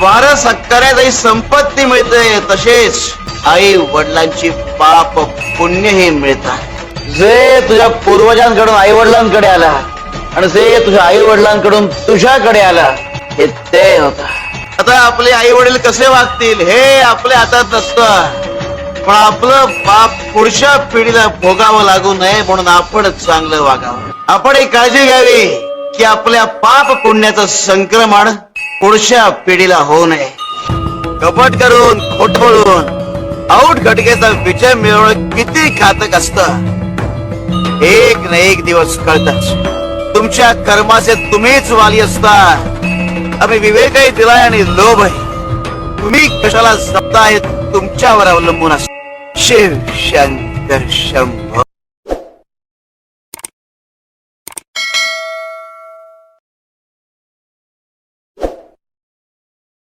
वारस हक्काऱ्या संपत्ती मिळते तसेच आई वडिलांची पाप पुण्यही मिळतात. जे तुझ्या पूर्वजांकडून आई वडिलांकडे आला आणि जे तुझ्या आई वडिलांकडून तुझ्याकडे आला हे ते होता. आता आपले आई वडील कसे वागतील हे आपल्या हातात नसतं. पण आपलं बाप पुढच्या पिढीला भोगावं लागू नये म्हणून आपण चांगलं वागावं. आपण एक काळजी घ्यावी की आपल्या पाप पुण्याचं संक्रमण पुढच्या पिढीला होऊ नये. कपट करून खोट बोलून आऊट घटकेचा विजय मिळवणं किती घातक असत? एक ना एक दिवस कळतच. तुमच्या कर्माचे तुम्हीच वाली असता. आम्ही विवेकही दिलाय आणि लोभही. तुम्ही कशाला जपताय तुमच्यावर अवलंबून असत. शिव शंकर शंभर